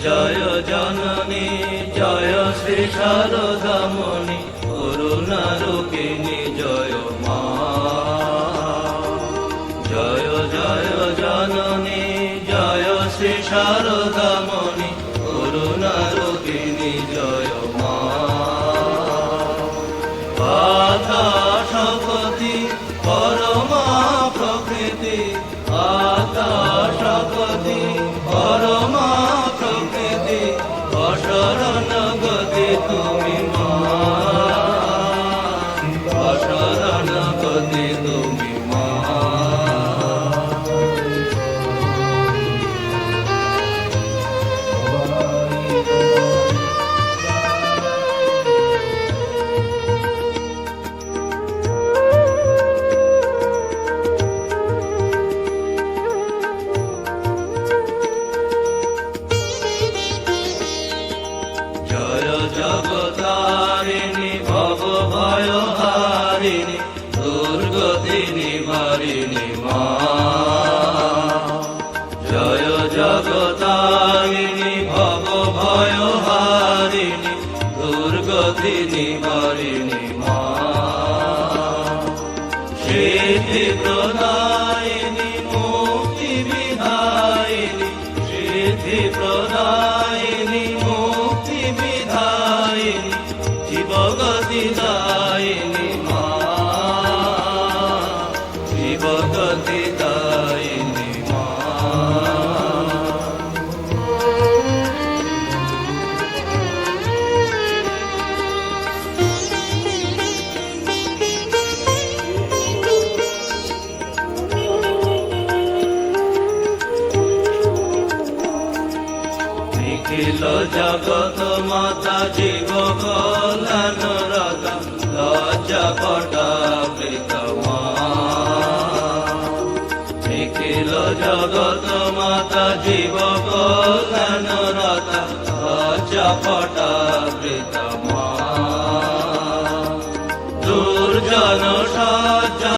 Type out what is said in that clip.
জয় জননী, জয় শ্রী শারদামণি করুণা রূপিণী জয় মা। জয় জয় জননী, জয় শ্রী শারদামণি করুণা রূপিণী জয় মা। আতা শপতি পরমা প্রকৃতি আতা শপতি নিবারিণী জয় জগতারিণী, ভব ভয় হারিণী দুর্গতি নিবারিণী মা। সিদ্ধি প্রদায়িনী, মুক্তি বিধায়িনী সিদ্ধি প্রদায়িনী, মুক্তি বিধায়িনী, জীবগতি দায়িনী। নিখিল জগত মাতা জীব কল্যাণ রতা লজ্জা পটা প্রীতমা। নিখিল জগত মাতা জীব কল্যাণ রতা